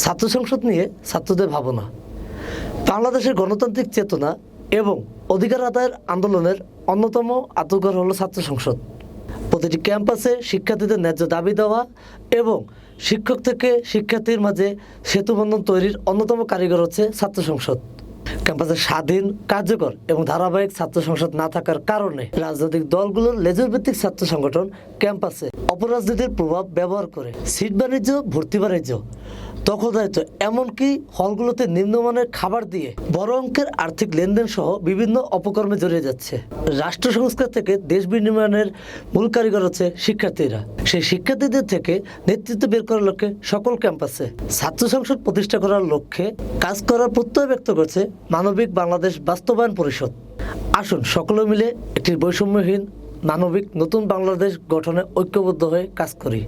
ছাত্র সংসদ নিয়ে ছাত্রদের ভাবনা। বাংলাদেশের গণতান্ত্রিক চেতনা এবং অধিকার আদায়ের আন্দোলনের অন্যতম আত্মঘর হলো ছাত্র সংসদ। প্রতিটি ক্যাম্পাসে শিক্ষার্থীদের ন্যায্য দাবি দেওয়া এবং শিক্ষক থেকে শিক্ষার্থীর মাঝে সেতুবন্ধন তৈরির অন্যতম কারিগর হচ্ছে ছাত্র সংসদ। ক্যাম্পাসে স্বাধীন, কার্যকর এবং ধারাবাহিক ছাত্র সংসদ না থাকার কারণে রাজনৈতিক দলগুলোর লেজুর ভিত্তিক ছাত্র সংগঠন ক্যাম্পাসে অপরাজনীতির প্রভাব ব্যবহার করে। সিট বাণিজ্য, ভর্তি বাণিজ্য দখলদারিত্ব এমনকি হলগুলোতে নিম্নমানের খাবার দিয়ে বড় অঙ্কের আর্থিক লেনদেন সহ বিভিন্ন অপকর্মে জড়িয়ে যাচ্ছে। রাষ্ট্র সংস্কার থেকে দেশ বিনির্মাণের মূল কারিগর হচ্ছে শিক্ষার্থীরা। সেই শিক্ষার্থীদের থেকে নেতৃত্ব বের করার লক্ষ্যে সকল ক্যাম্পাসে ছাত্র সংসদ প্রতিষ্ঠা করার লক্ষ্যে কাজ করার প্রত্যয় ব্যক্ত করছে মানবিক বাংলাদেশ বাস্তবায়ন পরিষদ। আসুন সকলে মিলে একটি বৈষম্যহীন মানবিক নতুন বাংলাদেশ গঠনে ঐক্যবদ্ধ হয়ে কাজ করি।